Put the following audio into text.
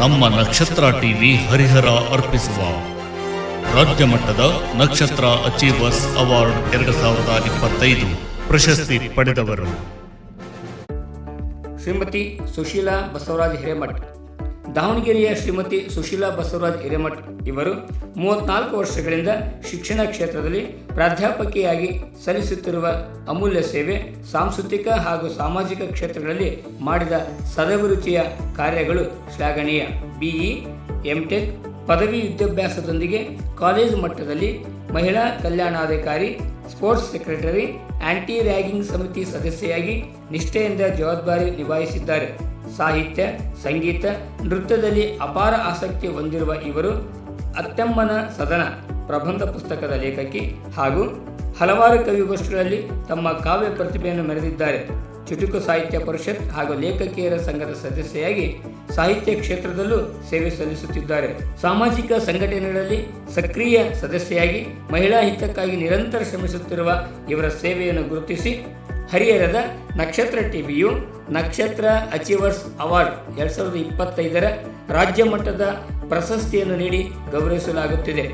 ನಮ್ಮ ನಕ್ಷತ್ರ ಟಿವಿ ಹರಿಹರ ಅರ್ಪಿಸುವ ರಾಜ್ಯ ಮಟ್ಟದ ನಕ್ಷತ್ರ ಅಚೀವರ್ಸ್ ಅವಾರ್ಡ್ ಎರಡು ಸಾವಿರದ ಇಪ್ಪತ್ತೈದು ಪ್ರಶಸ್ತಿ ಪಡೆದವರು. ಶ್ರೀಮತಿ ಸುಶೀಲಾ ಬಸವರಾಜ್ ಹಿರೇಮಠ್. ದಾವಣಗೆರೆಯ ಶ್ರೀಮತಿ ಸುಶೀಲಾ ಬಸವರಾಜ್ ಹಿರೇಮಠ್ ಇವರು ಮೂವತ್ನಾಲ್ಕು ವರ್ಷಗಳಿಂದ ಶಿಕ್ಷಣ ಕ್ಷೇತ್ರದಲ್ಲಿ ಪ್ರಾಧ್ಯಾಪಕಿಯಾಗಿ ಸಲ್ಲಿಸುತ್ತಿರುವ ಅಮೂಲ್ಯ ಸೇವೆ ಸಾಂಸ್ಕೃತಿಕ ಹಾಗೂ ಸಾಮಾಜಿಕ ಕ್ಷೇತ್ರಗಳಲ್ಲಿ ಮಾಡಿದ ಸದಭಿರುಚಿಯ ಕಾರ್ಯಗಳು ಶ್ಲಾಘನೀಯ. ಬಿಇ, ಎಂಟೆಕ್, ಪದವಿ ವಿದ್ಯಾಭ್ಯಾಸದೊಂದಿಗೆ ಕಾಲೇಜು ಮಟ್ಟದಲ್ಲಿ ಮಹಿಳಾ ಕಲ್ಯಾಣಾಧಿಕಾರಿ, ಸ್ಪೋರ್ಟ್ಸ್ ಸೆಕ್ರೆಟರಿ, ಆಂಟಿ ರ್ಯಾಗಿಂಗ್ ಸಮಿತಿ ಸದಸ್ಯೆಯಾಗಿ ನಿಷ್ಠೆಯಿಂದ ಜವಾಬ್ದಾರಿ ನಿಭಾಯಿಸಿದ್ದಾರೆ. ಸಾಹಿತ್ಯ, ಸಂಗೀತ, ನೃತ್ಯದಲ್ಲಿ ಅಪಾರ ಆಸಕ್ತಿ ಹೊಂದಿರುವ ಇವರು ಅತ್ತಮ್ಮನ ಸದನ, ಪ್ರಬಂಧ ಪುಸ್ತಕದ ಲೇಖಕಿ ಹಾಗೂ ಹಲವಾರು ಕವಿಗೋಷ್ಠಿಗಳಲ್ಲಿ ತಮ್ಮ ಕಾವ್ಯ ಪ್ರತಿಭೆಯನ್ನು ಮೆರೆದಿದ್ದಾರೆ. ಚುಟುಕು ಸಾಹಿತ್ಯ ಪರಿಷತ್ ಹಾಗೂ ಲೇಖಕಿಯರ ಸಂಘದ ಸದಸ್ಯೆಯಾಗಿ ಸಾಹಿತ್ಯ ಕ್ಷೇತ್ರದಲ್ಲೂ ಸೇವೆ ಸಲ್ಲಿಸುತ್ತಿದ್ದಾರೆ. ಸಾಮಾಜಿಕ ಸಂಘಟನೆಗಳಲ್ಲಿ ಸಕ್ರಿಯ ಸದಸ್ಯೆಯಾಗಿ ಮಹಿಳಾ ಹಿತಕ್ಕಾಗಿ ನಿರಂತರ ಶ್ರಮಿಸುತ್ತಿರುವ ಇವರ ಸೇವೆಯನ್ನು ಗುರುತಿಸಿ ಹರಿಹರದ ನಕ್ಷತ್ರ ಟಿವಿಯು ನಕ್ಷತ್ರ ಅಚೀವರ್ಸ್ ಅವಾರ್ಡ್ ಎರಡು ಸಾವಿರದ ಇಪ್ಪತ್ತೈದರ ರಾಜ್ಯ ಮಟ್ಟದ ಪ್ರಶಸ್ತಿಯನ್ನು ನೀಡಿ ಗೌರವಿಸಲಾಗುತ್ತಿದೆ.